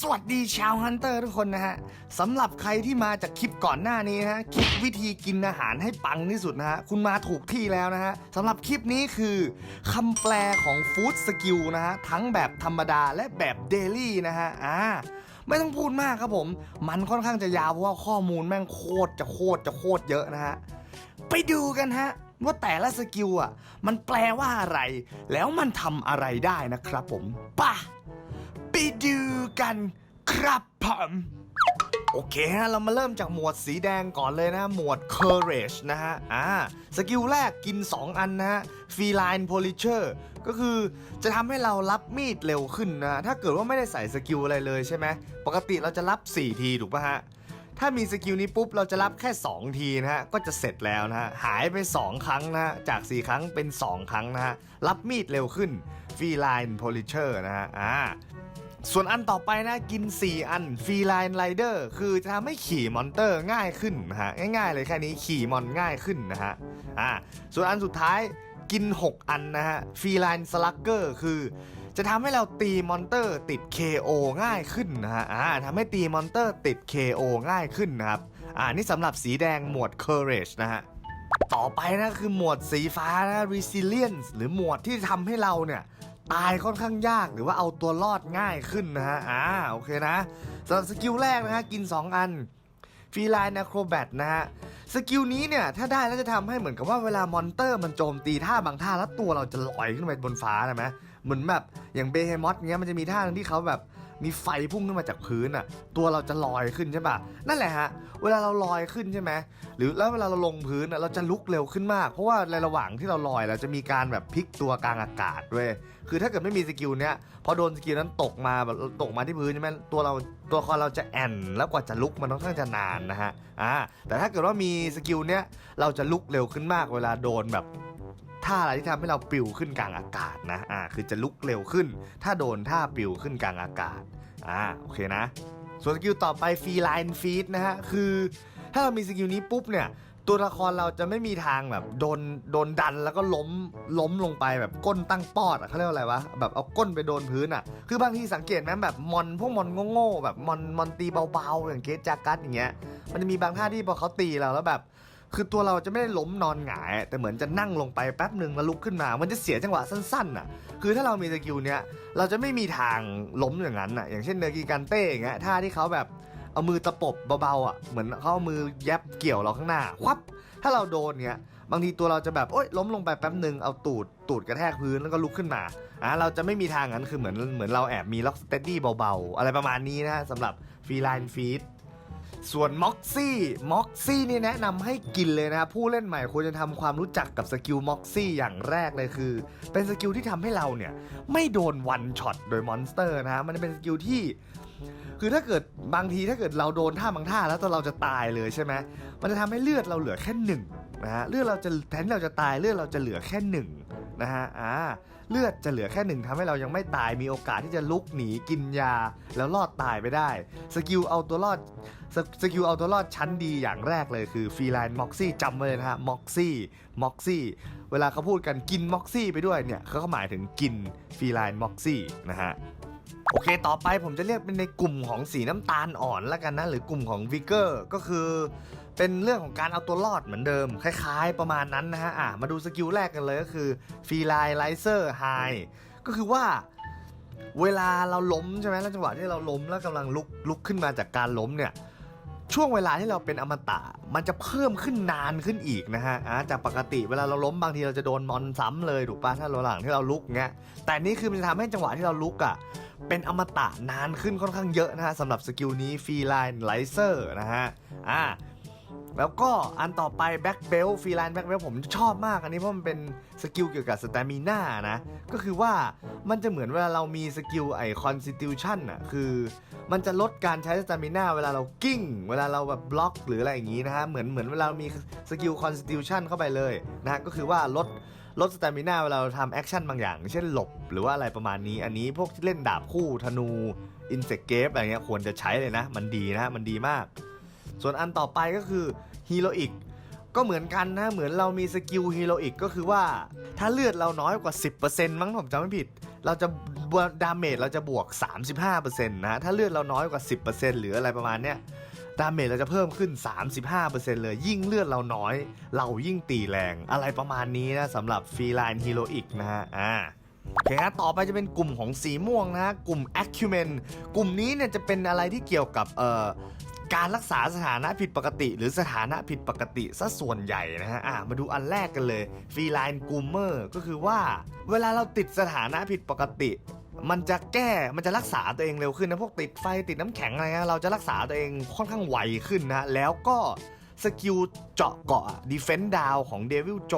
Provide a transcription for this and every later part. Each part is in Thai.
สวัสดีชาวฮันเตอร์ทุกคนนะฮะสำหรับใครที่มาจากคลิปก่อนหน้านี้นะฮะคลิปวิธีกินอาหารให้ปังที่สุดนะฮะคุณมาถูกที่แล้วนะฮะสำหรับคลิปนี้คือคำแปลของฟู้ดสกิลนะฮะทั้งแบบธรรมดาและแบบเดลี่นะฮะอ่าไม่ต้องพูดมากครับผม มันค่อนข้างจะยาวเพราะว่าข้อมูลแม่งโคตรจะโคตรจะโคตรเยอะนะฮะไปดูกันฮะว่าแต่ละสกิลอะมันแปลว่าอะไร แล้วมันทำอะไรได้นะครับผมป่ะ ไปดูกันครับผมโอเคฮะเรามาเริ่มจากหมวดสีแดงก่อนเลยนะ หมวด courage นะฮะ อ่า สกิลแรกกิน 2 อันนะฮะ feline polisher ก็คือจะทำให้เรารับมีดเร็วขึ้นนะ ถ้าเกิดว่าไม่ได้ใส่สกิลอะไรเลยใช่ไหม ปกติเราจะรับ 4 ทีถูกป่ะฮะ ถ้ามีสกิลนี้ปุ๊บ เราจะรับแค่ 2 ทีนะฮะ ก็จะเสร็จแล้วนะฮะ หายไป 2 ครั้งนะฮะ จาก 4 ครั้งเป็น 2 ครั้งนะฮะ รับมีดเร็วขึ้น feline polisher นะฮะ อ่า ส่วนอันต่อไปนะกิน 4 อันฟีไลน์ไรเดอร์คือจะทำให้ขี่มอนเตอร์ง่ายขึ้นนะฮะง่ายๆเลยแค่นี้ขี่มอนง่ายขึ้นนะฮะอ่าส่วนอันสุดท้ายกิน 6 อันนะฮะฟีไลน์สลักเกอร์คือ จะทำให้เราตีมอนเตอร์ติด KO ง่ายขึ้นนะฮะอ่าทำให้ตีมอนเตอร์ติด KO ง่ายขึ้นนะครับอ่านี่สำหรับสีแดงหมวด Courage นะฮะต่อไปนะคือหมวดสีฟ้านะ resilience หรือหมวดที่ทำให้เราเนี่ย ตายค่อนข้างยากหรือว่าเอาตัวรอดง่ายขึ้นนะฮะ อ่า โอเคนะสำหรับสกิลแรกนะฮะ กิน 2 อันฟีไลน์นะโครแบทนะฮะ สกิลนี้เนี่ย ถ้าได้แล้วจะทำให้เหมือนกับว่าเวลามอนเตอร์มันโจมตีท่าบางท่าแล้วตัวเราจะลอยขึ้นไปบนฟ้านะไหมเหมือนแบบอย่างเบเฮมอสเงี้ยมันจะมีท่านึงที่เขาแบบ มีไฟพุ่งขึ้นมาจากพื้นอะ ตัวเราจะลอยขึ้นใช่ปะนั่นแหละฮะ เวลาเราลอยขึ้นใช่ไหมหรือแล้วเวลาเราลงพื้นอะเราจะลุกเร็วขึ้นมาก เพราะว่าในระหว่างที่เราลอยเราจะมีการแบบพลิกตัวกลางอากาศด้วย คือถ้าเกิดไม่มีสกิลเนี้ย พอโดนสกิลนั้นตกมาแบบตกมาที่พื้นใช่ไหมตัวเราตัวคอเราจะแอนแล้วกว่าจะลุกมันต้องค่อนข้างจะนานนะฮะ อ่า แต่ถ้าเกิดว่ามีสกิลเนี้ยเราจะลุกเร็วขึ้นมากเวลาโดนแบบ ท่าอะไรที่ทำให้เราปลิวขึ้นกลางอากาศนะอ่าคือจะลุกเร็วขึ้น ถ้าโดนท่าปลิวขึ้นกลางอากาศอ่าโอเคนะ ส่วนสกิลต่อไปฟรีไลน์ฟีดนะฮะคือถ้าเรามีสกิลนี้ปุ๊บเนี่ยตัวละครเราจะไม่มีทางแบบโดนโดนดันแล้วก็ล้มล้มลงไปแบบก้นตั้งปอดอะเขาเรียกว่าอะไรวะแบบเอาก้นไปโดนพื้นอะคือบางทีสังเกตไหมแบบมอนพวกมอนโง่ๆแบบมอนมอนตีเบาๆอย่างเกตจากัสอย่างเงี้ยมันจะมีบางท่าที่พอเขาตีเราแล้วแบบ คือตัวเราจะไม่ได้ล้มนอนหงาย แต่เหมือนจะนั่งลงไปแป๊บหนึ่งแล้วลุกขึ้นมา มันจะเสียจังหวะสั้นๆน่ะ คือถ้าเรามีสกิลเนี้ยเราจะไม่มีทางล้มอย่างนั้นน่ะ อย่างเช่นเนอร์กีกันเต้อย่างเงี้ยท่าที่เขาแบบเอามือตะปบเบาๆอะเหมือนเขาเอามือแยบเกี่ยวเราข้างหน้าควับถ้าเราโดนเงี้ยบางทีตัวเราจะแบบโอ๊ยล้มลงไปแป๊บหนึ่งเอาตูดตูดกระแทกพื้นแล้วก็ลุกขึ้นมาอะเราจะไม่มีทางนั้นคือเหมือนเหมือนเราแอบมีล็อกสเตดดี้เบาๆ อะไรประมาณนี้นะสำหรับฟรีไลน์ฟีด ส่วนม็อกซี่ม็อกซี่นี่แนะนำให้กินเลยนะครับผู้เล่นใหม่ควรจะทำความรู้จักกับสกิลม็อกซี่อย่างแรกเลยคือ เป็นสกิลที่ทำให้เราเนี่ย ไม่โดนวันช็อตโดยมอนสเตอร์นะฮะมันเป็นสกิลที่คือถ้าเกิดบางทีถ้าเกิดเราโดนท่าบางท่าแล้วตัวเราจะตายเลยใช่ไหมมันจะทำให้เลือดเราเหลือแค่หนึ่งนะฮะเลือดเราจะแทนเราจะตายเลือดเราจะเหลือแค่หนึ่งนะฮะอ่า เลือดจะเหลือแค่หนึ่งทำให้เรายังไม่ตายมีโอกาสที่จะลุกหนีกินยา แล้วรอดตายไปได้ สกิลเอาตัวรอดสสกิลเอาตัวรอดชั้นดีอย่างแรกเลยคือฟรีไลน์ม็อกซี่จำไว้เลยนะฮะม็อกซี่ม็อกซี่เวลาเขาพูดกันกินม็อกซี่ไปด้วยเนี่ยเขาก็หมายถึงกินฟรีไลน์ม็อกซี่นะฮะโอเค ต่อไปผมจะเรียกเป็นในกลุ่มของสีน้ำตาลอ่อนแล้วกันนะ หรือกลุ่มของวิกเกอร์ก็คือ เป็นเรื่องของการเอาตัวรอดเหมือนเดิม คล้ายๆ ประมาณนั้นนะฮะอะมาดูสกิลแรกกันเลยก็คือฟรีไลน์ไลเซอร์ไฮก็คือว่าเวลาเราล้มใช่ไหมแล้วจังหวะที่เราล้มแล้วกำลังลุกลุกขึ้นมาจากการล้มเนี่ยช่วงเวลาที่เราเป็นอมตะมันจะเพิ่มขึ้นนานขึ้นอีกนะฮะอ่าจากปกติเวลาเราล้มบางทีเราจะโดนมอนซ้ำเลยถูกปะถ้าเราหลังที่เราลุกเงี้ยแต่นี่คือมันจะทำให้จังหวะที่เราลุกอะเป็นอมตะนานขึ้นค่อนข้างเยอะนะฮะสำหรับสกิลนี้ฟรีไลน์ไลเซอร์นะฮะอ่า แล้วก็อันต่อไปแบ็กเบลฟรีไลน์แบ็กเบลผมชอบมากอันนี้เพราะมันเป็นสกิลเกี่ยวกับสเตมิน่านะ ก็คือว่ามันจะเหมือนเวลาเรามีสกิลไอคอนสติ t ชันอะคือมันจะลดการใช้สเตมิน่าเวลาเรากิ้ง เวลาเราแบบบล็อกหรืออะไรอย่างนี้นะฮะเหมือนเหมือนเวลาเรามีสกิลคอนสติ t ชันเข้าไปเลยนะฮะก็คือว่าลดลดสเตมิน่าเวลาเราทำแอคชั่นบางอย่าง เช่นหลบหรือว่าอะไรประมาณนี้ อันนี้พวกที่เล่นดาบคู่ธนูอินเสกเกฟอะไรเงี้ยควรจะใช้เลยนะ มันดีนะมันดีมาก ส่วนอันต่อไปก็คือฮีโรอิกก็เหมือนกันนะเหมือนเรามีสกิลฮีโรอีกก็คือว่า ถ้าเลือดเราน้อยกว่า 10%มั้งผมจำไม่ผิด เราจะบวดาเมจเราจะบวก 35%นะถ้าเลือดเราน้อยกว่า 10%หรืออะไรประมาณเนี้ยดาเมจเราจะเพิ่มขึ้น 35%เลย ยิ่งเลือดเราน้อย เรายิ่งตีแรง อะไรประมาณนี้นะสำหรับฟรีไลน์ฮีโรอีกนะฮะอ่าโอเคฮะต่อไปจะเป็นกลุ่มของสีม่วงนะฮะกลุ่ม Acumen กลุ่มนี้เนี่ยจะเป็นอะไรที่เกี่ยวกับเอ่อ การรักษาสถานะผิดปกติ หรือสถานะผิดปกติซะส่วนใหญ่นะฮะอะมาดูอันแรกกันเลยฟรีไลน์กูเมอร์ก็คือว่า เวลาเราติดสถานะผิดปกติ มันจะแก้ มันจะรักษาตัวเองเร็วขึ้นนะพวกติดไฟติดน้ำแข็งอะไรเงี้ยเราจะรักษาตัวเองค่อนข้างไวขึ้นนะแล้วก็ สกิลเจาะเกาะดีเฟน d ์ดาวของเดวิลโจ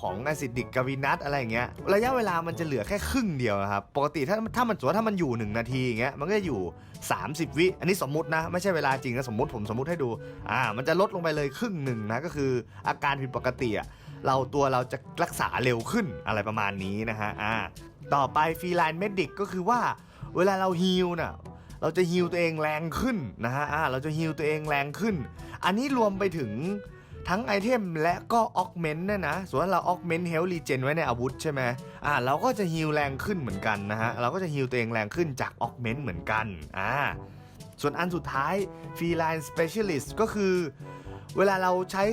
ของอ c ซิดิกกาวินัสอะไรอย่างเงี้ยระยะเวลามันจะเหลือแค่ครึ่งเดียวนะครับ ปกติถ้าถ้ามันสมมติว่าถ้ามันอยู่ 1 นาทีอย่างเงี้ยมันก็จะอยู่ 30 วิ อันนี้สมมตินะ ไม่ใช่เวลาจริงนะสมมติผมสมมติให้ดูอ่ามันจะลดลงไปเลยครึ่งหนึ่งนะก็คืออาการผิดปกติอะเราตัวเราจะรักษาเร็วขึ้นอะไรประมาณนี้นะฮะอ่าต่อไปฟรีไลน์เมดิกก็คือว่าเวลาเราฮีลน่ะ เราจะฮีลตัวเองแรงขึ้นนะฮะอ่าเราจะฮีลตัวเองแรงขึ้น อันนี้รวมไปถึงทั้งไอเทมและก็ออกเมนต์นะนะส่วนเราออกเมนต์เฮลรีเจนไว้ในอาวุธใช่ไหมอ่าเราก็จะฮีลแรงขึ้นเหมือนกันนะฮะ เราก็จะฮีลตัวเองแรงขึ้นจากออกเมนต์เหมือนกัน อ่า ส่วนอันสุดท้ายฟรีไลน์สเปเชียลิสต์ก็คือ เวลาเราใช้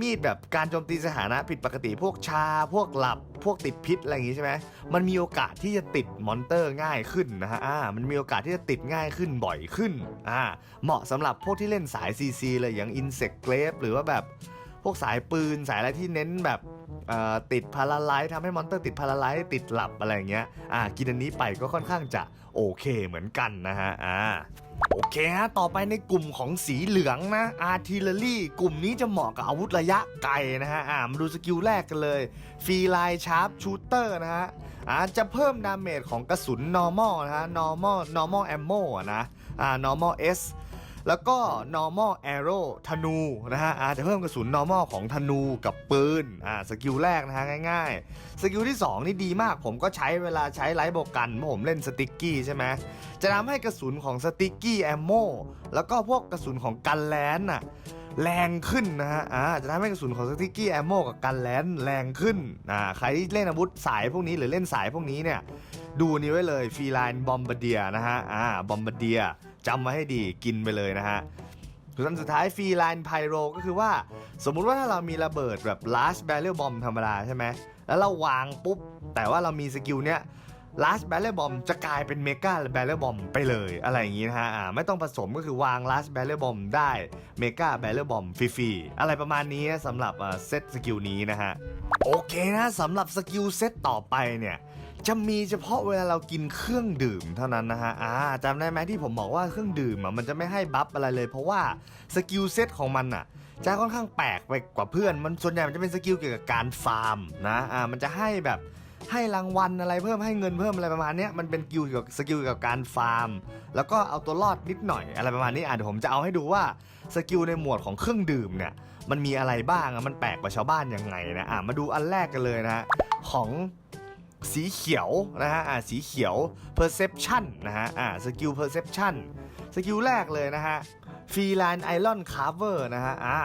มีดแบบการโจมตีสถานะผิดปกติพวกชาพวกหลับ พวกติดพิษอะไรอย่างงี้ใช่ไหมมันมีโอกาสที่จะติดมอนเตอร์ง่ายขึ้นนะฮะอ่ามันมีโอกาสที่จะติดง่ายขึ้นบ่อยขึ้นอ่าเหมาะสำหรับพวกที่เล่นสาย CC เลยอย่าง Insect Grave หรือว่าแบบพวกสายปืนสายอะไรที่เน้นแบบติดพาราไลท์ทำให้มอนเตอร์ติดพาราไลท์ติดหลับอะไรอย่างเงี้ยอ่ากินอันนี้ไปก็ค่อนข้างจะโอเคเหมือนกันนะฮะอ่า โอเคฮะต่อไปในกลุ่มของสีเหลืองนะอาทิลเลอรี่กลุ่มนี้จะเหมาะกับอาวุธระยะไกลนะฮะอ่ามาดูสกิลแรกกันเลยฟรีไลน์ชาร์ปชูเตอร์นะฮะอ่าจะเพิ่มดาเมจของกระสุน normal นะฮะ normal normal ammo อะนะอ่า normal S แล้วก็ normal arrow ธนูนะฮะอาจจะเพิ่มกระสุน normal ของธนูกับปืนอ่าสกิลแรกนะฮะง่ายๆ สกิลที่ 2 นี่ดีมากผมก็ใช้เวลาใช้ไลท์โบกันเมื่อผมเล่นสติกกี้ใช่ไหมจะทำให้กระสุนของสติกกี้แอมโมแล้วก็พวกกระสุนของกันแลนน่ะแรงขึ้นนะฮะ อ่า จะทำให้กระสุนของสติกกี้แอมโมกับกันแลนแรงขึ้น อ่า ใครที่เล่นอาวุธสายพวกนี้หรือเล่นสายพวกนี้เนี่ย ดูนี้ไว้เลยฟรีไลน์บอมบ์เดียนะฮะ อ่า บอมบ์เดีย จำไว้ให้ดีกินไปเลยนะฮะส่วนอันสุดท้ายฟรีไลน์ไพโรก็คือว่า สมมุติว่าถ้าเรามีระเบิดแบบ last barrel bomb ธรรมดาใช่ไหม แล้วเราวางปุ๊บ แต่ว่าเรามีสกิลเนี้ย last barrel bomb จะกลายเป็น mega barrel bomb ไปเลยอะไรอย่างงี้นะฮะอ่าไม่ต้องผสมก็คือวาง last barrel bomb ได้ mega barrel bomb ฟรีๆ อะไรประมาณนี้สำหรับอ่าเซตสกิลนี้นะฮะ โอเคนะสำหรับสกิลเซตต่อไปเนี่ย จะมีเฉพาะเวลาเรากินเครื่องดื่มเท่านั้นนะฮะอ่าจำได้ไหมที่ผมบอกว่าเครื่องดื่มอะมันจะไม่ให้บัฟอะไรเลย เพราะว่าสกิลเซตของมันอะจะค่อนข้างแปลกไปกว่าเพื่อน มันส่วนใหญ่มันจะเป็นสกิลเกี่ยวกับการฟาร์มนะอ่ามันจะให้แบบให้รางวัลอะไรเพิ่มให้เงินเพิ่มอะไรประมาณนี้มันเป็นสกิลเกี่ยวกับสกิลเกี่ยวกับการฟาร์ม แล้วก็เอาตัวรอดนิดหน่อยอะไรประมาณนี้อะเดี๋ยวผมจะเอาให้ดูว่าสกิลในหมวดของเครื่องดื่มเนี่ยมันมีอะไรบ้างอะมันแปลกกว่าชาวบ้านยังไงนะอะมาดูอันแรกกันเลยนะของ สีเขียวนะฮะอ่าสีเขียว perception นะฮะอ่าสกิล perception สกิลแรกเลยนะฮะฟรีไลน์ไอรอนคาร์เวอร์นะฮะอ่า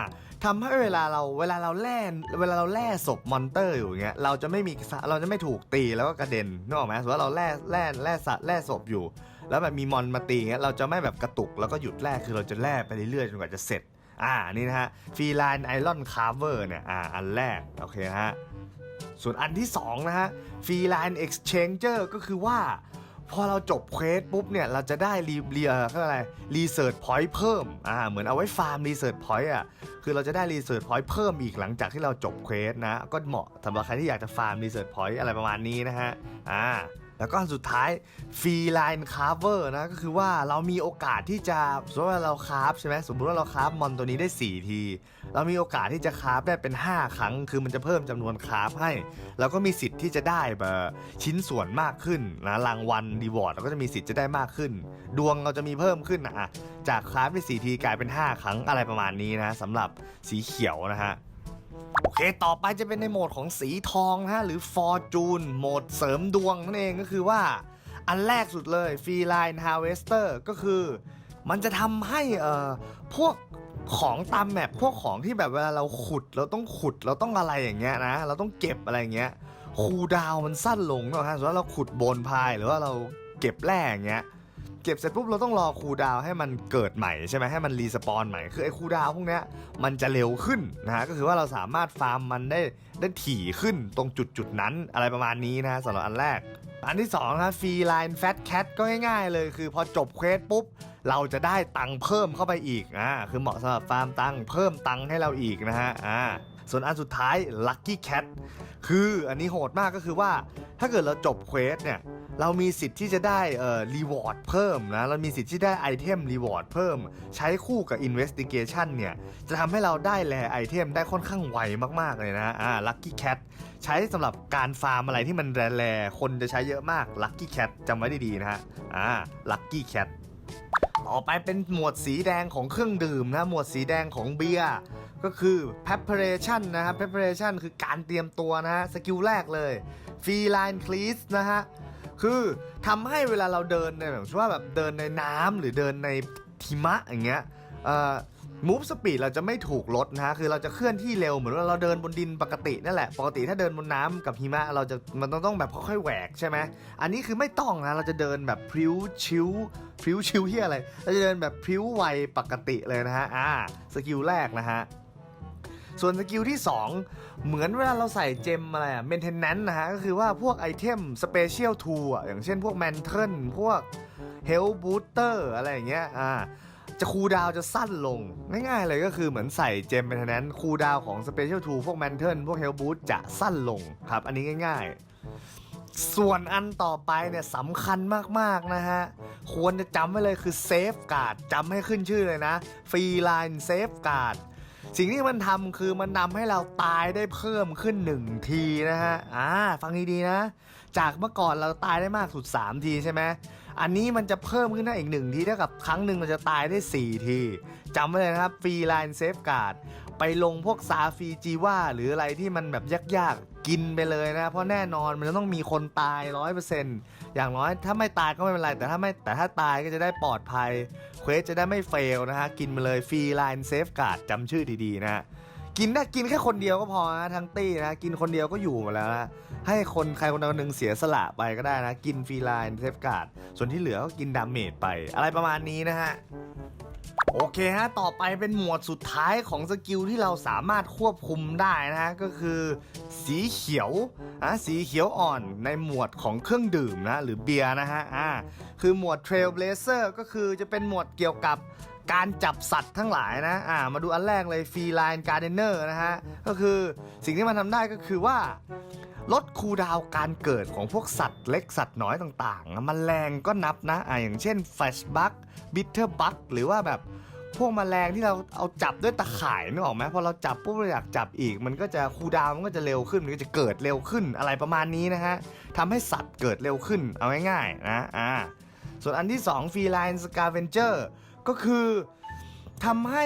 ทำให้เวลาเราเวลาเราแล่เวลาเราแล่ศพมอนเตอร์อยู่เงี้ยเราจะไม่มีเราจะไม่ถูกตีแล้วก็กระเด็นนึกออกไหมสมมติว่าเราแล่แล่แล่สัตว์แล่ศพอยู่ แล้วแบบมีมอนมาตีเงี้ยเราจะไม่แบบกระตุกแล้วก็หยุดแล่คือเราจะแล่ไปเรื่อยๆจนกว่าจะเสร็จ อ่านี่นะฮะฟรีไลน์ไอรอนคาร์เวอร์เนี่ยอ่าอันแรกโอเคฮะ ส่วนอันที่ 2 นะฮะฟรีไลน์ Exchanger ก็คือว่า พอเราจบเควสปุ๊บเนี่ย เราจะได้รีเรียก็อะไรรีเสิร์ชพอยต์เพิ่มอ่าเหมือนเอาไว้ฟาร์มรีเสิร์ชพอยต์อะคือเราจะได้รีเสิร์ชพอยต์เพิ่มอีกหลังจากที่เราจบเควสนะ ก็เหมาะสำหรับใครที่อยากจะฟาร์มรีเสิร์ชพอยต์อะไรประมาณนี้นะฮะอ่า แล้วก็สุดท้ายฟรีไลน์คาร์เวอร์นะก็คือว่าเรามีโอกาสที่จะสมมติว่าเราคาราฟใช่ไหมสมมติว่าเราคาราฟมอนตัวนี้ได้ 4 ที เรามีโอกาสที่จะคาราฟได้เป็น 5 ครั้ง คือมันจะเพิ่มจำนวนคาราฟให้แล้วก็มีสิทธิ์ที่จะได้แบบชิ้นส่วนมากขึ้นนะรางวัลรีวอร์ดเราก็จะมีสิทธิ์จะได้มากขึ้น ดวงเราจะมีเพิ่มขึ้นนะอะจากคาราฟได้4ทีกลายเป็น 5 ครั้งอะไรประมาณนี้นะสำหรับสีเขียวนะฮะ โอเค ต่อไปจะเป็นในโหมดของสีทองนะฮะ หรือ Fortune โหมดเสริมดวงนั่นเองก็คือว่า อันแรกสุดเลย Free Line Harvester ก็คือ มันจะทำให้เอ่อพวกของตามแมปพวกของที่แบบเวลาเราขุดเราต้องขุดเราต้องอะไรอย่างเงี้ยนะ เราต้องเก็บอะไรอย่างเงี้ยคูดาวมันสั้นลงนะฮะสมมติว่าเราขุดโบนพายหรือว่าเราเก็บแร่อย่างเงี้ย เก็บเสร็จปุ๊บเราต้องรอคูดาวให้มันเกิดใหม่ใช่ไหมให้มันรีสปอนใหม่คือไอ้คูดาวพวกเนี้ยมันจะเร็วขึ้นนะฮะก็คือว่าเราสามารถฟาร์มมันได้ได้ถี่ขึ้นตรงจุดจุดนั้นอะไรประมาณนี้นะฮะสำหรับอันแรก อันที่2ครับฟรีไลน์แฟตแคทก็ง่ายๆเลย คือพอจบเควสปุ๊บเราจะได้ตังค์เพิ่มเข้าไปอีกอ่าคือเหมาะสำหรับฟาร์มตังค์เพิ่มตังค์ให้เราอีกนะฮะอ่าส่วนอันสุดท้าย Lucky Cat คืออันนี้โหดมากก็คือว่าถ้าเกิดเราจบเควสเนี่ย เรามีสิทธิ์ที่จะได้เอ่อรีวอร์ดเพิ่มนะเรามีสิทธิ์ที่ได้ไอเทมรีวอร์ดเพิ่ม ใช้คู่กับ Investigation เนี่ย จะทำให้เราได้แลไอเทมได้ค่อนข้างไวมากๆเลยนะอ่า Lucky Cat ใช้สำหรับการฟาร์มอะไรที่มันแร่ๆคนจะใช้เยอะมาก Lucky Cat จำไว้ดีๆนะฮะอ่า Lucky Cat ต่อไปเป็นหมวดสีแดงของเครื่องดื่มนะ หมวดสีแดงของเบียร์ก็คือ preparation นะครับ preparation คือการเตรียมตัวนะฮะ สกิลแรกเลย feline cleats นะฮะ คือทำให้เวลาเราเดินในแบบว่าแบบเดินในน้ำหรือเดินในหิมะอย่างเงี้ยมูฟสปีดเราจะไม่ถูกลดนะฮะคือเราจะเคลื่อนที่เร็วเหมือนว่าเราเดินบนดินปกตินั่นแหละปกติถ้าเดินบนน้ำกับหิมะเราจะมันต้องต้องแบบค่อยๆแหวกใช่ไหมอันนี้คือไม่ต้องนะเราจะเดินแบบพริ้วชิวพริ้วชิวที่อะไรเราจะเดินแบบพริ้วไวปกติเลยนะฮะอ่าสกิลแรกนะฮะ ส่วนสกิลที่ 2 เหมือนเวลาเราใส่เจมอะไรอะเมนเทนแนนนะฮะ ก็คือว่าพวกไอเทมสเปเชียลทูอะอย่างเช่นพวกแมนเทิลพวกเฮลบูสเตอร์อะไรอย่างเงี้ยอ่าจะคูลดาวจะสั้นลง ง่ายๆเลยก็คือเหมือนใส่เจมเมนเทนแนนคูลดาวของสเปเชียลทูพวกแมนเทิลพวกเฮลบูสจะสั้นลงครับ อันนี้ง่าย ๆส่วนอันต่อไปเนี่ยสำคัญมากๆนะฮะ ควรจะจำไว้เลยคือเซฟการ์ดจำให้ขึ้นชื่อเลยนะฟรีไลน์เซฟการ์ด สิ่งที่มันทำคือมันนำให้เราตายได้เพิ่มขึ้น 1 ทีนะฮะอ่าฟังดีๆนะ จากเมื่อก่อนเราตายได้มากสุด 3 ทีใช่ไหมอันนี้มันจะเพิ่มขึ้นได้อีก 1 ทีเท่ากับครั้งหนึ่งเราจะตายได้ 4 ทีจำไว้เลยนะครับฟรีไลน์เซฟการ์ดไปลงพวกซาฟีจีว่าหรืออะไรที่มันแบบยากๆกินไปเลยนะ เพราะแน่นอนมันจะต้องมีคนตาย100%อย่ อย่างน้อยถ้าไม่ตายก็ไม่เป็นไร แต่ถ้าไม่แต่ถ้าตายก็จะได้ปลอดภัยเควสจะได้ไม่เฟลนะฮะกินมาเลยฟรีไลน์เซฟการ์ดจำชื่อดีๆนะฮะกินนะกินแค่คนเดียวก็พอนะทั้งตี้นะกินคนเดียวก็อยู่หมดแล้วนะให้คนใครคนใดคนหนึ่งเสียสละไปก็ได้นะ กินฟรีไลน์เซฟการ์ดส่วนที่เหลือก็กินดาเมจไป อะไรประมาณนี้นะฮะ โอเคฮะ ต่อไปเป็นหมวดสุดท้ายของสกิลที่เราสามารถควบคุมได้นะฮะ ก็คือสีเขียวอะสีเขียวอ่อนในหมวดของเครื่องดื่มนะ หรือเบียร์นะฮะ อ่า คือหมวด Trailblazer ก็คือจะเป็นหมวดเกี่ยวกับการจับสัตว์ทั้งหลายนะ อ่า มาดูอันแรกเลย Feline Gardener นะฮะ ก็คือสิ่งที่มันทำได้ก็คือว่า ลดคูดาวการเกิดของพวกสัตว์เล็กสัตว์น้อยต่างๆอะแมลงก็นับนะอ่าอย่างเช่น Flash Bug Bitter Bug หรือว่าแบบพวกแมลงที่เราเอาจับด้วยตะข่ายนึกออกไหมพอเราจับปุ๊บเราอยากจับอีก มันก็จะคูดาวมันก็จะเร็วขึ้นมันก็จะเกิดเร็วขึ้นอะไรประมาณนี้นะฮะทำให้สัตว์เกิดเร็วขึ้นเอาง่ายๆนะอ่าส่วนอันที่2 Feline Scavenger ก็คือทำให้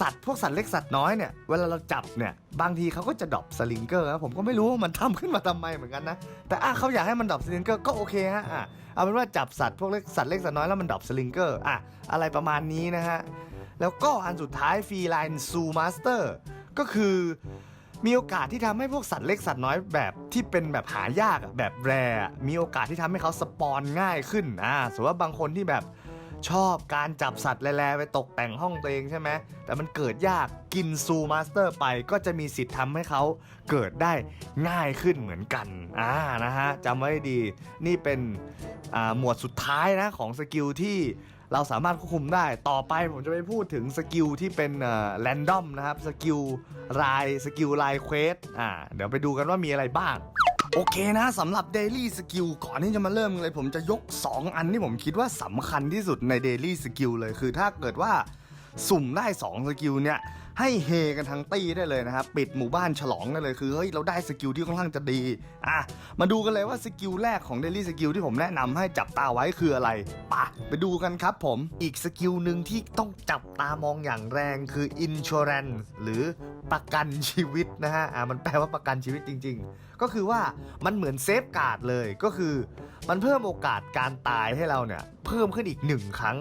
สัตว์พวกสัตว์เล็กสัตว์น้อยเนี่ยเวลาเราจับเนี่ยบางทีเขาก็จะดรอปสลิงเกอร์นะผมก็ไม่รู้ว่ามันทำขึ้นมาทำไมเหมือนกันนะแต่อะเขาอยากให้มันดรอปสลิงเกอร์ก็โอเคฮะอะเอาเป็นว่าจับสัตว์พวกเล็กสัตว์เล็กสัตว์น้อยแล้วมันดรอปสลิงเกอร์อะอะไรประมาณนี้นะฮะแล้วก็อันสุดท้ายฟรีไลน์ซูมาสเตอร์ก็คือมีโอกาสที่ทำให้พวกสัตว์เล็กสัตว์น้อยแบบที่เป็นแบบหายากแบบแรมีโอกาสที่ทำให้เขาสปอนง่ายขึ้นอ่าสมมติว่าบางคนที่แบบ ชอบการจับสัตว์แร่ไปตกแต่งห้องตัวเองใช่ไหมแต่มันเกิดยากกินซูมาสเตอร์ไปก็จะมีสิทธิ์ทำให้เขาเกิดได้ง่ายขึ้นเหมือนกันอ่านะฮะจำไว้ดีนี่เป็นหมวดสุดท้ายนะของสกิลที่เราสามารถควบคุมได้ ต่อไปผมจะไปพูดถึงสกิลที่เป็นแรนดอมนะครับ สกิลราย สกิลรายเควส อ่า เดี๋ยวไปดูกันว่ามีอะไรบ้าง โอเคนะสำหรับ Daily Skill ก่อนที่จะมาเริ่มเลย ผมจะยก 2 อันที่ผมคิดว่าสำคัญที่สุดใน Daily Skill เลยคือถ้าเกิดว่าสุ่มได้ 2 สกิลเนี่ย ให้เฮกันทั้งตี้ได้เลยนะครับ ปิดหมู่บ้านฉลองได้เลยคือเฮ้ยเราได้สกิลที่ค่อนข้างจะดีอะมาดูกันเลยว่าสกิลแรกของ Daily Skill ที่ผมแนะนำให้จับตาไว้คืออะไรปะไปดูกันครับผมอีกสกิลหนึ่งที่ต้องจับตามองอย่างแรงคือ Insurance หรือประกันชีวิตนะฮะอะมันแปลว่าประกันชีวิตจริง ๆ ก็คือว่ามันเหมือนเซฟการ์ดเลยก็คือ มันเพิ่มโอกาสการตายให้เราเนี่ยเพิ่มขึ้นอีกหนึ่งครั้ง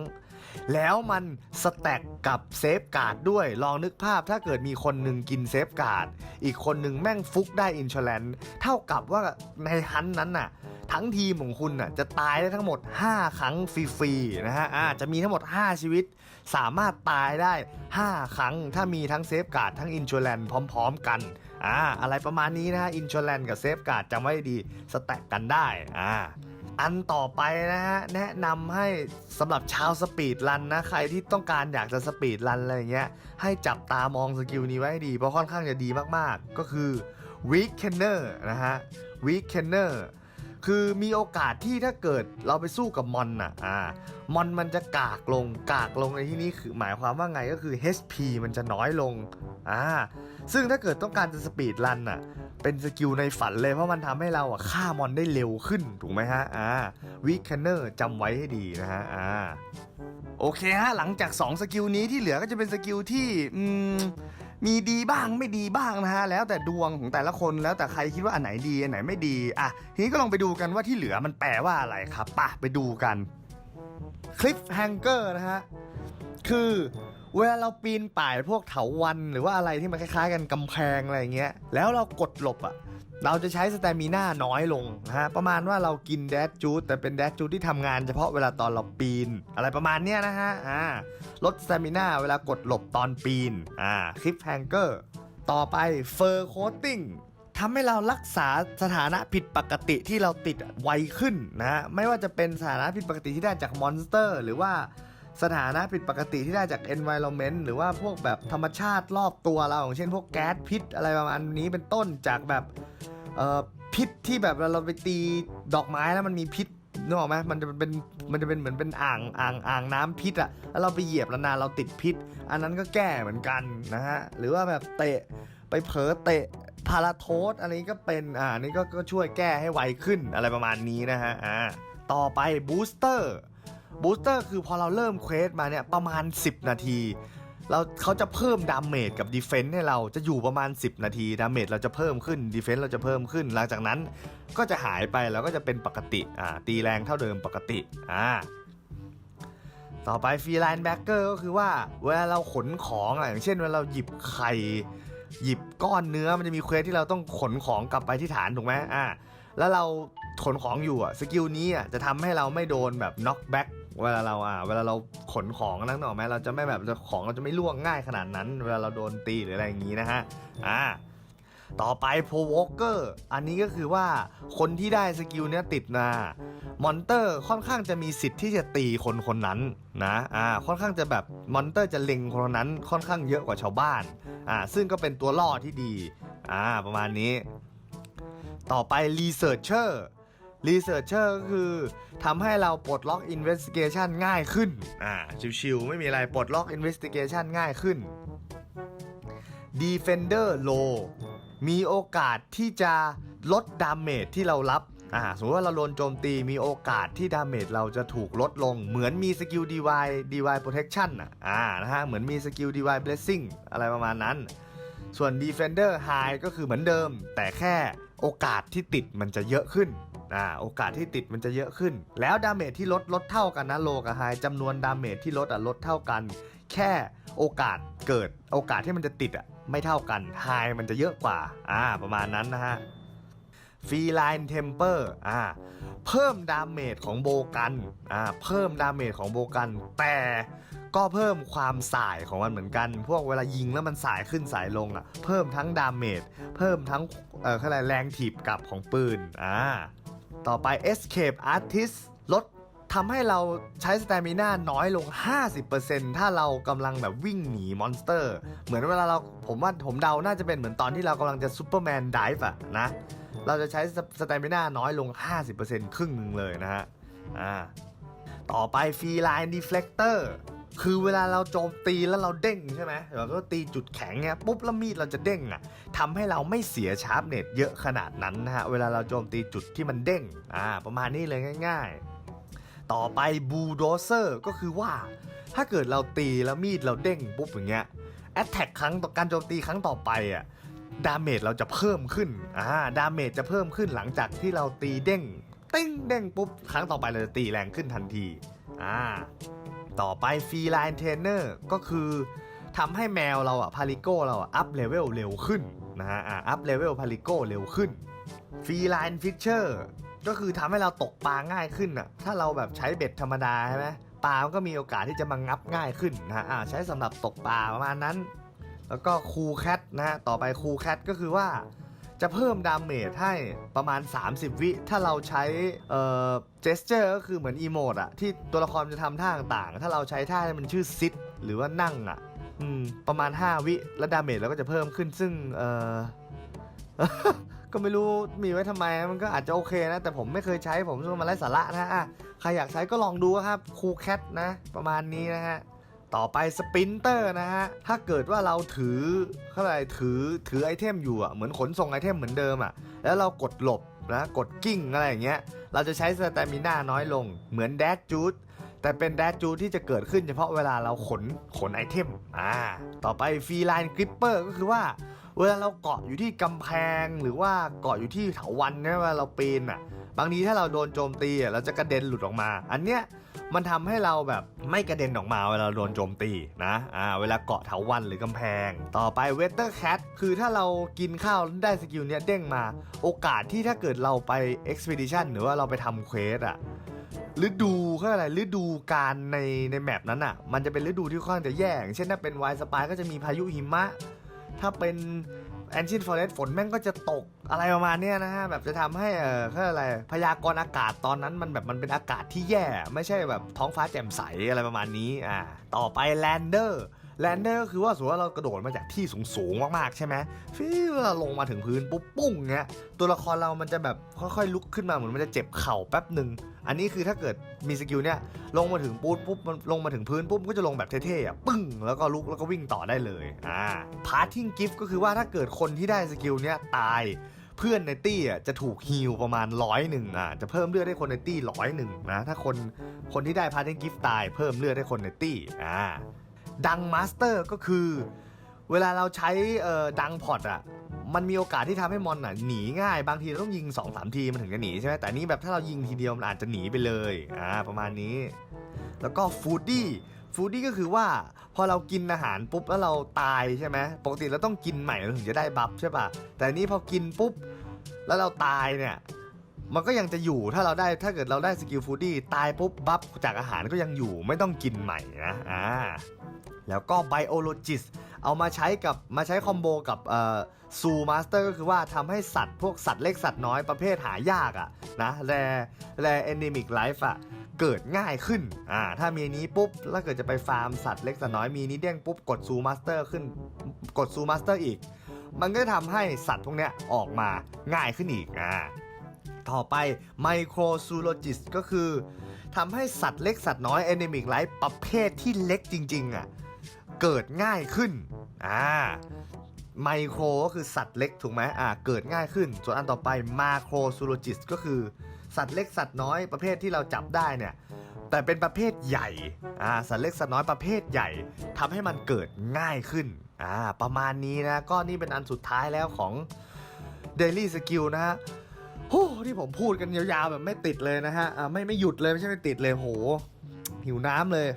แล้วมันสแต็กกับเซฟการ์ดด้วย ลองนึกภาพถ้าเกิดมีคนหนึ่งกินเซฟการ์ดอีกคนหนึ่งแม่งฟุกได้อินช r แลนเท่ากับว่าในฮันนั้นน่ะ ทั้งทีมของคุณน่ะจะตายได้ทั้งหมด 5 ครั้งฟรีๆนะฮะอ่าจะมีทั้งหมด 5 ชีวิต สามารถตายได้ 5 ครั้งถ้ามีทั้งเซฟการ์ดทั้งอินช r แลนพร้อม ๆ กันอ่าอะไรประมาณนี้นะฮะอินช r แลนกับเซฟการ์ดจำไว้ดีสแต็กกันได้อ่า อันต่อไปนะฮะแนะนำให้สำหรับชาวสปีดรันนะใครที่ต้องการอยากจะสปีดรันอะไรเงี้ยให้จับตามองสกิลนี้ไว้ดีเพราะค่อนข้างจะดีมากๆ ก็คือ Weakener นะฮะ Weakener คือมีโอกาสที่ถ้าเกิดเราไปสู้กับมอนอะอ่ามอนมันจะกากลงกากลงในที่นี้คือหมายความว่าไงก็คือ HP มันจะน้อยลงอ่าซึ่งถ้าเกิดต้องการจะสปีดรันอะเป็นสกิลในฝันเลยเพราะมันทำให้เราอะฆ่ามอนได้เร็วขึ้นถูกไหมฮะอ่าวิคเนอร์จำไว้ให้ดีนะฮะอ่าโอเคฮะหลังจาก 2 สกิลนี้ที่เหลือก็จะเป็นสกิลที่อื มีดีบ้างไม่ดีบ้างนะฮะแล้วแต่ดวงของแต่ละคนแล้วแต่ใครคิดว่าอันไหนดีอันไหนไม่ดีอะทีนี้ก็ลองไปดูกันว่าที่เหลือมันแปลว่าอะไรครับป่ะไปดูกันคลิปแฮงเกอร์นะฮะคือเวลาเราปีนป่ายพวกเถาวันหรือว่าอะไรที่มันคล้ายๆ กันกำแพงอะไรเงี้ยแล้วเรากดหลบอะ เราจะใช้สเตมิน่าน้อยลงนะฮะประมาณว่าเรากินแดดจูดแต่เป็นแดดจูดที่ทำงานเฉพาะเวลาตอนเราปีน อะไรประมาณเนี้ยนะฮะอ่าลดสเตมิน่าเวลากดหลบตอนปีนอ่าคลิปแฮงเกอร์ต่อไปเฟอร์โคตติ้งทำให้เรารักษาสถานะผิดปกติที่เราติดไวขึ้นนะฮะไม่ว่าจะเป็นสถานะผิดปกติที่ได้จากมอนสเตอร์ หรือว่า สถานะผิดปกติที่ได้จาก environment หรือว่าพวกแบบธรรมชาติรอบตัวเราอย่างเช่นพวกแก๊สพิษอะไรประมาณนี้เป็นต้นจากแบบพิษที่แบบเราไปตีดอกไม้แล้วมันมีพิษนึกออกไหมมันจะเป็นมันจะเป็นเหมือนเป็นอ่างอ่างอ่างน้ำพิษอะแล้วเราไปเหยียบแล้วนานเราติดพิษ อันนั้นก็แก้เหมือนกันนะฮะหรือว่าแบบเตะไปเผลอเตะพาราโทสอันนี้ก็เป็นอ่านนี้ก็ก็ช่วยแก้ให้ไวขึ้นอะไรประมาณนี้นะฮะอ่าต่อไปบูสเตอร์ บูสเตอร์คือพอเราเริ่มเควสมาเนี่ยประมาณ 10 นาที เราเขาจะเพิ่มดาเมจกับดีเฟนต์ให้เราจะอยู่ประมาณ 10 นาทีดาเมจเราจะเพิ่มขึ้นดีเฟนต์เราจะเพิ่มขึ้น หลังจากนั้นก็จะหายไปแล้วก็จะเป็นปกติอ่าตีแรงเท่าเดิมปกติอ่าต่อไปฟรีไลน์แบ็กเกอร์ก็คือว่าเวลาเราขนของอะอย่างเช่นเวลาเราหยิบไข่หยิบก้อนเนื้อมันจะมีเควสที่เราต้องขนของกลับไปที่ฐานถูกไหมอ่าแล้วเราขนของอยู่อะสกิลนี้อะจะทำให้เราไม่โดนแบบน็อกแบ็ก เวลาเราอ่าเวลาเราขนของนั่นหรอไหมเราจะไม่แบบของเราจะไม่ล่วงง่ายขนาดนั้น เวลาเราโดนตีหรืออะไรอย่างนี้นะฮะอ่าต่อไป provoker อันนี้ก็คือว่าคนที่ได้สกิลเนี้ยติดมามอนเตอร์ค่อนข้างจะมีสิทธิ์ที่จะตีคนคนนั้นนะอ่าค่อนข้างจะแบบมอนเตอร์จะเล็งคนนั้นค่อนข้างเยอะกว่าชาวบ้านอ่าซึ่งก็เป็นตัวล่อที่ดีอ่าประมาณนี้ ต่อไปรีเซิร์ชเชอร์ researcher researcher ก็คือทำให้เราปลดล็อก investigation ง่ายขึ้น อ่า ชิวๆ ไม่มีอะไรปลดล็อก investigation ง่ายขึ้น Defender Low มีโอกาสที่จะลดดาเมจที่เรารับอ่าสมมติว่าเราโดนโจมตีมีโอกาสที่ดาเมจเราจะถูกลดลง เหมือนมีสกิล DY DY Protection อะอ่านะฮะเหมือนมีสกิล DY Blessing อะไรประมาณนั้น ส่วน Defender High ก็คือเหมือนเดิม แต่แค่โอกาสที่ติดมันจะเยอะขึ้น อ่าโอกาสที่ติดมันจะเยอะขึ้น แล้วดาเมจที่ลดลดเท่ากันนะโลกับไฮจำนวนดาเมจที่ลดอะลดเท่ากัน แค่โอกาสเกิดโอกาสที่มันจะติดอะไม่เท่ากันไฮมันจะเยอะกว่าอ่าประมาณนั้นนะฮะฟรีไลน์เทมเปอร์อ่าเพิ่มดาเมจของโบกันอ่าเพิ่มดาเมจของโบกัน แต่ก็เพิ่มความสายของมันเหมือนกัน พวกเวลายิงแล้วมันสายขึ้นสายลงอะ เพิ่มทั้งดาเมจเพิ่มทั้งเอ่ออะไรแรงถีบกลับของปืนอ่า ต่อไป Escape Artist ลดทำให้เราใช้สเตมิน่าน้อยลง 50%ถ้าเรากำลังแบบวิ่งหนีมอนสเตอร์ เหมือนเวลาเราผมว่าผมเดาน่าจะเป็นเหมือนตอนที่เรากำลังจะซูเปอร์แมนดิฟอะนะ เราจะใช้สเตมิน่าน้อยลง 50%ครึ่งหนึ่งเลยนะฮะ อ่า ต่อไปฟรีไลน์ดีเฟล c เตอร์ คือเวลาเราโจมตีแล้วเราเด้งใช่ไหมเราก็ตีจุดแข็งเนี่ยปุ๊บแล้วมีดเราจะเด้งอะทำให้เราไม่เสียชาร์ปเน็ตเยอะขนาดนั้นนะฮะเวลาเราโจมตีจุดที่มันเด้งอ่าประมาณนี้เลยง่าย ๆ ต่อไปบูโดเซอร์ก็คือว่า ถ้าเกิดเราตีแล้วมีดเราเด้งปุ๊บอย่างเงี้ยแอตแทกครั้งต่อการโจมตีครั้งต่อไปอะดาเมจเราจะเพิ่มขึ้นอ่าดาเมจจะเพิ่มขึ้นหลังจากที่เราตีเด้งติ้งเด้งปุ๊บครั้งต่อไปเราจะตีแรงขึ้นทันทีอ่า ต่อไปฟรีไลน์เทรนเนอร์ก็คือทำให้แมวเราอะพาริโก้เราอะอัพเลเวลเร็วขึ้นนะฮะอะอัพเลเวลพาริโก้เร็วขึ้นฟรีไลน์ฟิชเชอร์ก็คือทำให้เราตกปลาง่ายขึ้นอะถ้าเราแบบใช้เบ็ดธรรมดาใช่ไหมปลามันก็มีโอกาสที่จะมางับง่ายขึ้นนะฮะอะใช้สำหรับตกปลาประมาณนั้น แล้วก็คูแคทนะฮะต่อไปคูแคทก็คือว่า จะเพิ่มดาเมจให้ประมาณ 30 วิ ถ้าเราใช้เอ่อเจสเจอร์ก็คือเหมือนอีโมดอะที่ตัวละครจะทำท่าต่างๆ ถ้าเราใช้ท่าที่มันชื่อซิดหรือว่านั่งอะอืมประมาณ 5 วิแล้วดาเมจเราก็จะเพิ่มขึ้นซึ่งเอ่อก็ไม่รู้มีไว้ทำไมมันก็อาจจะโอเคนะ แต่ผมไม่เคยใช้ผมรู้ว่ามันไร้สาระนะฮะอะใครอยากใช้ก็ลองดูครับคูแคทนะ ประมาณนี้นะฮะ ต่อไปสปินเตอร์นะฮะ ถ้าเกิดว่าเราถือเขาอะไรถือถือไอเทมอยู่อะ เหมือนขนส่งไอเทมเหมือนเดิมอะ แล้วเรากดหลบนะกดกิ้งอะไรอย่างเงี้ย เราจะใช้สเตมิน่าน้อยลง เหมือนแดดจูดแต่เป็นแดดจูดที่จะเกิดขึ้นเฉพาะเวลาเราขนขนไอเทม อ่า ต่อไปฟรีไลน์กริปเปอร์ก็คือว่า เวลาเราเกาะอยู่ที่กำแพงหรือว่าเกาะอยู่ที่เถาวันเนี่ยเวลาเราปีนอะ บางทีถ้าเราโดนโจมตีอะเราจะกระเด็นหลุดออกมา อันเนี้ยมันทำให้เราแบบไม่กระเด็นออกมาเวลาโดนโจมตีนะอ่าเวลาเกาะเถาวันหรือกำแพง ต่อไปเวเตอร์แคทคือถ้าเรากินข้าวได้สกิลเนี้ยเด้งมา โอกาสที่ถ้าเกิดเราไป Expedition หรือว่าเราไปทำเควสอะฤดูเขาเรียกอะไรฤดูการในในแมปนั้นอะมันจะเป็นฤดูที่ค่อนข้างจะแย่อย่างเช่นถ้าเป็นไวสปายก็จะมีพายุหิมะ ถ้าเป็นแอนชินฟอเรสฝนแม่งก็จะตกอะไรประมาณนี้นะฮะ แบบจะทำให้เออเขาอะไรพยากรณ์อากาศตอนนั้นมันแบบมันเป็นอากาศที่แย่ ไม่ใช่แบบท้องฟ้าแจ่มใสอะไรประมาณนี้อ่าต่อไปแลนเดอร์ Lander Lander ก็คือว่าสมมติว่าเรากระโดดมาจากที่สูงๆมากๆใช่ไหมฟิวเราลงมาถึงพื้นปุ๊บปุ้งเงี้ยตัวละครเรามันจะแบบค่อยๆลุกขึ้นมาเหมือนมันจะเจ็บเข่าแป๊บหนึ่งอันนี้คือถ้าเกิดมีสกิลเนี้ยลงมาถึงปุ๊บปุ๊บมันลงมาถึงพื้นปุ๊บก็จะลงแบบเท่ๆอะปึ้งแล้วก็ลุกแล้วก็วิ่งต่อได้เลยอ่า parting gift ก็คือว่าถ้าเกิดคนที่ได้สกิลเนี้ยตายเพื่อนในตี้อะจะถูกฮีลประมาณร้อยหนึ่งอะจะเพิ่มเลือดให้คนในตี้ร้อยหนึ่งนะถ้าคนคนที่ได้ parting gift ตายเพิ่มเลือดให้คนในตี้อ่า ดังมาสเตอร์ก็คือ เวลาเราใช้ดังพอตอะมันมีโอกาสที่ทำให้มอนอะหนีง่ายบางทีเราต้องยิง2อสทีมันถึงจะหนีใช่ไหมแต่นี้แบบถ้าเรายิงทีเดียวมันอาจจะหนีไปเลยอ่าประมาณนี้ แล้วก็ฟูดดี้ฟูดดี้ก็คือว่าพอเรากินอาหารปุ๊บแล้วเราตายใช่ไหมปกติเราต้องกินใหม่เราถึงจะได้บัฟใช่ป่ะแต่นนี้พอกินปุ๊บแล้วเราตายเนี่ยมันก็ยังจะอยู่ถ้าเราได้ถ้าเกิดเราได้สกิลฟูดดี้ตายปุ๊บบัฟจากอาหารก็ยังอยู่ไม่ต้องกินใหม่นะอ่า แล้วก็ไบโอโลจิสเอามาใช้กับมาใช้คอมโบกับเอ่อซูมาสเตอร์ก็คือว่าทำให้สัตว์พวกสัตว์เล็กสัตว์น้อยประเภทหายากอะนะแรแรเอนิมิกไลฟ์อะเกิดง่ายขึ้น อ่า ถ้ามีนี้ปุ๊บ แล้วเกิดจะไปฟาร์มสัตว์เล็กสัตว์น้อยมีนี้เด้งปุ๊บ กดซูมาสเตอร์ขึ้น กดซูมาสเตอร์อีก มันก็จะทำให้สัตว์พวกเนี้ยออกมาง่ายขึ้นอีก อ่า ต่อไปไมโครซูโลจิสก็คือทำให้สัตว์เล็กสัตว์น้อยเอนิมิกไลฟ์ประเภทที่เล็กจริง ๆ อะ เกิดง่ายขึ้นอ่าไมโครก็คือสัตว์เล็กถูกไหมอ่าเกิดง่ายขึ้น ส่วนอันต่อไปมาโครซูโลจิสก็คือสัตว์เล็กสัตว์น้อยประเภทที่เราจับได้เนี่ยแต่เป็นประเภทใหญ่อ่าสัตว์เล็กสัตว์น้อยประเภทใหญ่ทำให้มันเกิดง่ายขึ้นอ่าประมาณนี้นะก็นี่เป็นอันสุดท้ายแล้วของ Daily Skill นะฮะโอ้ที่ผมพูดกันยาวๆแบบไม่ติดเลยนะฮะอ่าไม่ไม่หยุดเลยไม่ใช่ไม่ติดเลยโหหิวน้ำเลย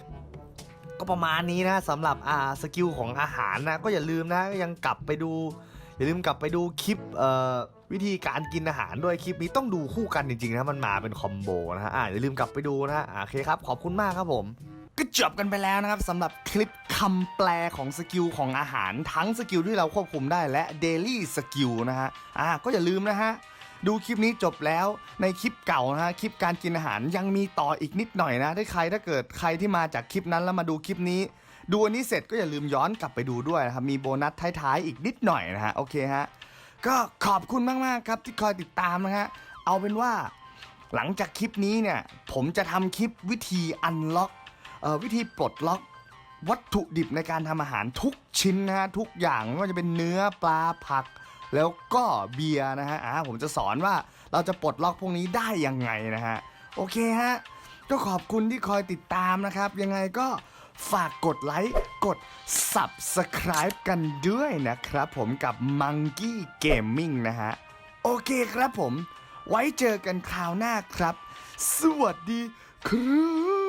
ก็ประมาณนี้นะสำหรับอ่าสกิลของอาหารนะก็อย่าลืมนะยังกลับไปดู อย่าลืมกลับไปดูคลิปเอ่อวิธีการกินอาหารด้วยคลิปนี้ต้องดูคู่กันจริงๆนะมันมาเป็นคอมโบนะฮะอ่าอย่าลืมกลับไปดูนะฮะโอเคครับขอบคุณมากครับผมก็จบกันไปแล้วนะครับสำหรับคลิปคำแปลของสกิลของอาหารทั้งสกิลที่เราควบคุมได้และ Daily สกิลนะฮะอ่าก็อย่าลืมนะฮะ ดูคลิปนี้จบแล้วในคลิปเก่านะฮะคลิปการกินอาหารยังมีต่ออีกนิดหน่อยนะถ้าใครถ้าเกิดใครที่มาจากคลิปนั้นแล้วมาดูคลิปนี้ ดูอันนี้เสร็จก็อย่าลืมย้อนกลับไปดูด้วยนะครับมีโบนัสท้ายๆอีกนิดหน่อยนะฮะโอเคฮะก็ขอบคุณมากๆครับที่คอยติดตามนะฮะเอาเป็นว่า หลังจากคลิปนี้เนี่ยผมจะทำคลิปวิธีอันล็อกวิธีปลดล็อกวัตถุดิบในการทำอาหารทุกชิ้นนะฮะทุกอย่างไม่ว่าจะเป็นเนื้อปลาผัก แล้วก็เบียร์นะฮะอ่าผมจะสอนว่าเราจะปลดล็อกพวกนี้ได้ยังไงนะฮะโอเคฮะก็ขอบคุณที่คอยติดตามนะครับ ยังไงก็ฝากกดไลค์ กด Subscribe กันด้วยนะครับผมกับ Monkey Gaming นะฮะ โอเคครับผม ไว้เจอกันคราวหน้าครับ สวัสดีครับ